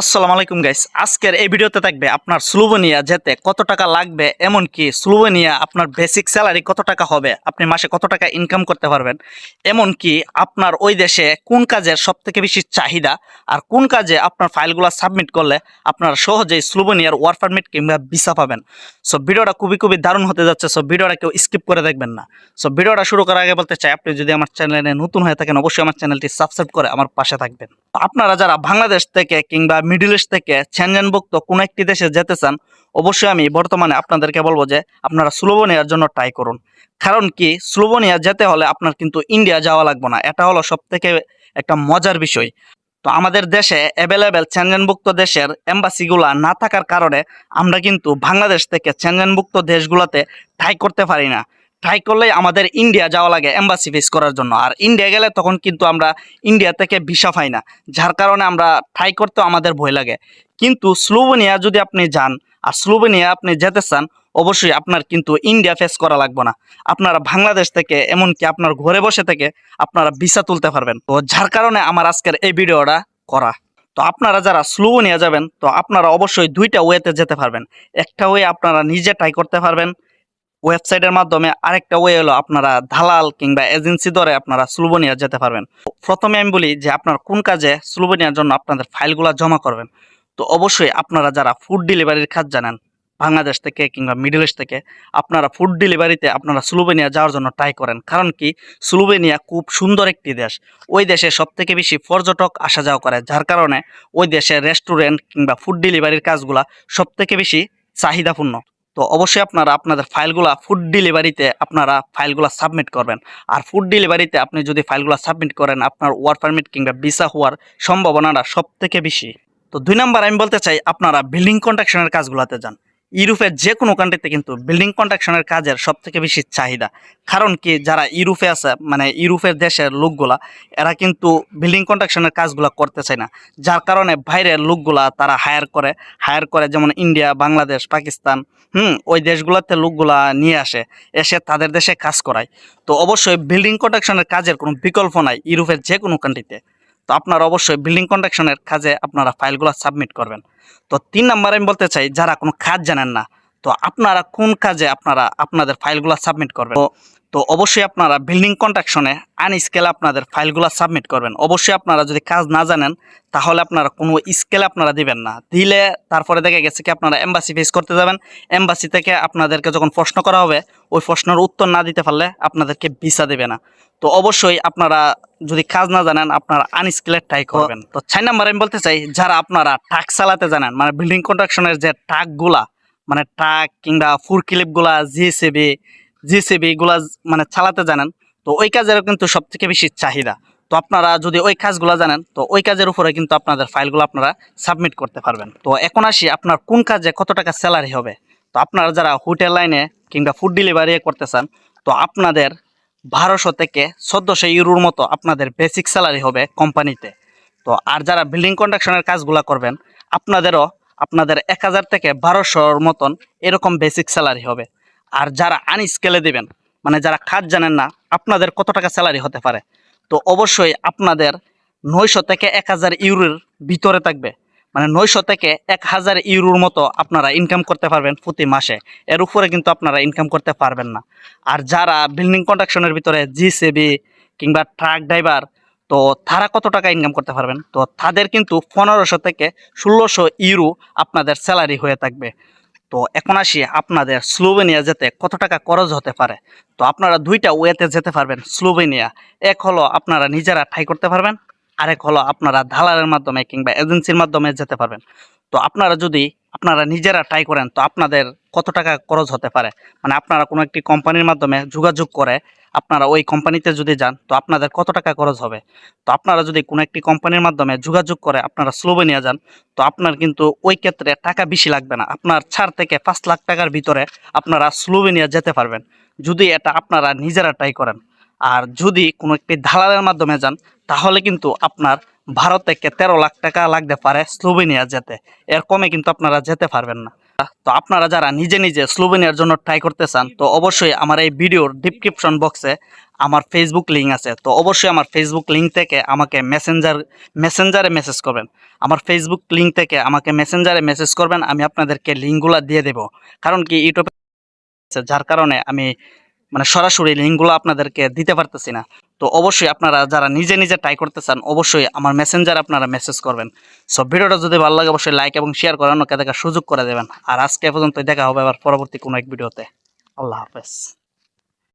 আসসালামু আলাইকুম গাইস আজকের এই ভিডিওতে থাকবে আপনার স্লোভেনিয়া যেতে কত টাকা লাগবে, এমনকি স্লোভেনিয়া আপনার বেসিক স্যালারি কত টাকা হবে, আপনি মাসে কত টাকা ইনকাম করতে পারবেন, এমনকি আপনার ওই দেশে কোন কাজের সব থেকে বেশি চাহিদা আর কোন কাজে আপনার ফাইলগুলো সাবমিট করলে আপনার সহজেই স্লোভেনিয়ার ওয়ার পারমিট কিংবা ভিসা পাবেন। সো ভিডিওটা খুবই খুবই দারুণ হতে যাচ্ছে সো ভিডিওটা কেউ স্কিপ করে দেখবেন না। সো ভিডিওটা শুরু করার আগে বলতে চাই, আপনি যদি আমার চ্যানেলে নতুন হয়ে থাকেন, অবশ্যই আমার চ্যানেলটি সাবস্ক্রাইব করে আমার পাশে থাকবেন। আপনারা যারা বাংলাদেশ থেকে কিংবা মিডিল ইস্ট থেকে ছেনজেনভুক্ত কোনো একটি দেশে যেতে চান, অবশ্যই আমি বর্তমানে আপনাদেরকে বলব যে আপনারা স্লোভেনিয়ার জন্য ট্রাই করুন। কারণ কি স্লোভেনিয়া যেতে হলে আপনার কিন্তু ইন্ডিয়া যাওয়া লাগবে না। এটা হলো সব থেকে একটা মজার বিষয়। তো আমাদের দেশে অ্যাভেলেবেল ছেনজেনভুক্ত দেশের এম্বাসিগুলা না থাকার কারণে আমরা কিন্তু বাংলাদেশ থেকে ছেনজেনভুক্ত দেশগুলোতে ট্রাই করতে পারি না। ট্রাই করলেই আমাদের ইন্ডিয়া যাওয়া লাগে এম্বাসি ফেস করার জন্য। আর ইন্ডিয়া গেলে তখন কিন্তু আমরা ইন্ডিয়া থেকে ভিসা পাই না, যার কারণে আমরা ট্রাই করতেও আমাদের ভয় লাগে। কিন্তু স্লোভেনিয়া যদি আপনি যান, আর স্লোভেনিয়া আপনি যেতে চান, অবশ্যই আপনার কিন্তু ইন্ডিয়া ফেস করা লাগবে না। আপনারা বাংলাদেশ থেকে, এমনকি আপনার ঘরে বসে থেকে আপনারা ভিসা তুলতে পারবেন। তো যার কারণে আমার আজকের এই ভিডিওটা করা। তো আপনারা যারা স্লোভেনিয়া যাবেন, তো আপনারা অবশ্যই দুইটা ওয়েতে যেতে পারবেন। একটা ওয়ে আপনারা নিজে ট্রাই করতে পারবেন ওয়েবসাইটের মাধ্যমে আরেকটা ওয়ে হলো আপনারা দালাল কিংবা এজেন্সি ধরে আপনারা স্লোভেনিয়া যেতে পারবেন। প্রথমে আমি বলি যে আপনার কোন কাজে স্লোভেনিয়ার জন্য আপনাদের ফাইলগুলো জমা করবেন। তো অবশ্যই আপনারা যারা ফুড ডেলিভারির কাজ জানেন, বাংলাদেশ থেকে কিংবা মিডল ইস্ট থেকে, আপনারা ফুড ডেলিভারিতে আপনারা স্লোভেনিয়া যাওয়ার জন্য ট্রাই করেন। কারণ কি? স্লোভেনিয়া খুব সুন্দর একটি দেশ। ওই দেশে সব থেকে বেশি পর্যটক আসা যাওয়া করে, যার কারণে ওই দেশে রেস্টুরেন্ট কিংবা ফুড ডেলিভারির কাজগুলা সব থেকে বেশি চাহিদাপূর্ণ। তো অবশ্যই আপনারা আপনাদের ফাইলগুলা ফুড ডেলিভারিতে আপনারা ফাইলগুলা সাবমিট করবেন। আর ফুড ডেলিভারিতে আপনি যদি ফাইলগুলা সাবমিট করেন, আপনার ওয়ার পারমিট কিংবা ভিসা হওয়ার সম্ভাবনাটা সব থেকে বেশি। তো দুই নাম্বার আমি বলতে চাই, আপনারা বিল্ডিং কন্ট্রাকশনের কাজগুলোতে যান। ইউরোপের যে কোনো কান্ট্রিতে কিন্তু বিল্ডিং কন্ট্রাকশনের কাজের সব থেকে বেশি চাহিদা। কারণ কি, যারা ইউরোপে আছে মানে ইউরোপের দেশের লোকগুলা, এরা কিন্তু বিল্ডিং কন্ট্রাকশনের কাজগুলো করতে চায় না। যার কারণে বাইরের লোকগুলা তারা হায়ার করে। হায়ার করে যেমন ইন্ডিয়া বাংলাদেশ পাকিস্তান হুম, ওই দেশগুলোতে লোকগুলা নিয়ে আসে, এসে তাদের দেশে কাজ করায়। তো অবশ্যই বিল্ডিং কন্ট্রাকশনের কাজের কোনো বিকল্প নাই ইউরোপের যে কোনো কান্ট্রিতে তো আপনারা অবশ্যই বিল্ডিং কন্ট্রাকশনের কাজে আপনারা ফাইলগুলো সাবমিট করবেন। তো তিন নাম্বার আমি বলতে চাই, যারা কোনো কাজ জানেন না, তো আপনারা কোন কাজে আপনারা আপনাদের ফাইলগুলো সাবমিট করবেন? তো তো অবশ্যই আপনারা বিল্ডিং কন্ট্রাকশনে আন স্কেলে আপনাদের ফাইলগুলো সাবমিট করবেন। অবশ্যই আপনারা যদি কাজ না জানেন তাহলে আপনারা কোনো স্কেলে আপনারা দিবেন না। দিলে তারপরে দেখা গেছে কি আপনারা এম্বাসি ফেস করতে যাবেন। এম্বাসি থেকে আপনাদেরকে যখন প্রশ্ন করা হবে ওই প্রশ্নের উত্তর না দিতে পারলে আপনাদেরকে ভিসা দেবে না। তো অবশ্যই আপনারা যদি কাজ না জানেন আপনারা আনস্কিলের ট্রাই করবেন। তো ছয় নাম্বার আমি বলতে চাই যারা আপনারা ট্রাক চালাতে জানেন মানে বিল্ডিং কন্ট্রাকশনের যে ট্রাকগুলা মানে ট্রাক কিংবা ফুর ক্লিপগুলা জিসিবি জিসিবি এগুলা মানে চালাতে জানেন, তো ওই কাজেরও কিন্তু সব থেকে বেশি চাহিদা। তো আপনারা যদি ওই কাজগুলো জানেন, তো ওই কাজের উপরে কিন্তু আপনাদের ফাইলগুলো আপনারা সাবমিট করতে পারবেন। তো এখন আসি আপনার কোন কাজে কত টাকা স্যালারি হবে। তো আপনারা যারা হোটেল লাইনে কিংবা ফুড ডেলিভারি করতে চান, তো আপনাদের বারোশো থেকে চোদ্দোশো ইউরোর মতো আপনাদের বেসিক স্যালারি হবে কোম্পানিতে তো আর যারা বিল্ডিং কন্ট্রাকশনের কাজগুলো করবেন, আপনাদেরও আপনাদের এক হাজার থেকে বারোশোর মতন এরকম বেসিক স্যালারি হবে। আর যারা আনস্কেলে দেবেন মানে যারা কাজ জানেন না, আপনাদের কত টাকা স্যালারি হতে পারে? তো অবশ্যই আপনাদের নয়শো থেকে এক হাজার ইউরোর ভিতরে থাকবে। মানে নয়শো থেকে এক হাজার ইউরোর মতো আপনারা ইনকাম করতে পারবেন প্রতি মাসে। এর উপরে কিন্তু আপনারা ইনকাম করতে পারবেন না। আর যারা বিল্ডিং কন্ট্রাকশনের ভিতরে জিসিবি কিংবা ট্রাক ড্রাইভার তো তারা কত টাকা ইনকাম করতে পারবেন? তো তাদের কিন্তু পনেরোশো থেকে ষোলোশো ইউরো আপনাদের স্যালারি হয়ে থাকবে। তো এখন আসি আপনাদের স্লোভেনিয়া যেতে কত টাকা খরচ হতে পারে? তো আপনারা দুইটা ওয়েতে যেতে পারবেন, স্লোভেনিয়া। এক হলো আপনারা নিজেরা ঠাই করতে পারবেন, আরেক হলো আপনারা দালালের মাধ্যমে কিংবা এজেন্সির মাধ্যমে যেতে পারবেন। তো আপনারা যদি আপনারা নিজেরা ট্রাই করেন তো আপনাদের কত টাকা খরচ হতে পারে? মানে আপনারা কোনো একটি কোম্পানির মাধ্যমে যোগাযোগ করে আপনারা ওই কোম্পানিতে যদি যান, তো আপনাদের কত টাকা খরচ হবে? তো আপনারা যদি কোনো একটি কোম্পানির মাধ্যমে যোগাযোগ করে আপনারা স্লোভেনিয়া যান, তো আপনার কিন্তু ওই ক্ষেত্রে টাকা বেশি লাগবে না। আপনার চার থেকে পাঁচ লাখ টাকার ভিতরে আপনারা স্লোভেনিয়া যেতে পারবেন। যদি এটা আপনারা নিজেরা ট্রাই করেন। আর যদি কোনো একটি দালালের মাধ্যমে যান, তাহলে কিন্তু আপনার ভারত থেকে তেরো লাখ টাকা লাগতে পারে স্লোভেনিয়া যেতে। এর কমে কিন্তু আপনারা যেতে পারবেন না। তো আপনারা যারা নিজে নিজে স্লোভেনিয়ার জন্য ট্রাই করতে চান, তো অবশ্যই আমার এই ভিডিওর ডিসক্রিপশন বক্সে আমার ফেসবুক লিঙ্ক আছে। তো অবশ্যই আমার ফেসবুক লিঙ্ক থেকে আমাকে মেসেঞ্জার মেসেঞ্জারে মেসেজ করবেন। আমার ফেসবুক লিঙ্ক থেকে আমাকে মেসেঞ্জারে মেসেজ করবেন, আমি আপনাদেরকে লিঙ্কগুলো দিয়ে দেব। কারণ কি ইউটিউবে যার কারণে আমি মানে সরাসরি লিঙ্কগুলো আপনাদেরকে দিতে পারতেছি না। তো অবশ্যই আপনারা যারা নিজে নিজে ট্রাই করতে চান, অবশ্যই আমার মেসেঞ্জার আপনারা মেসেজ করবেন। সো ভিডিওটা যদি ভালো লাগে, অবশ্যই লাইক এবং শেয়ার করে অন্যকে দেখার সুযোগ করে দেবেন। আর আজকে পর্যন্ত দেখা হবে আবার পরবর্তী কোনো এক ভিডিওতে। আল্লাহ হাফেজ।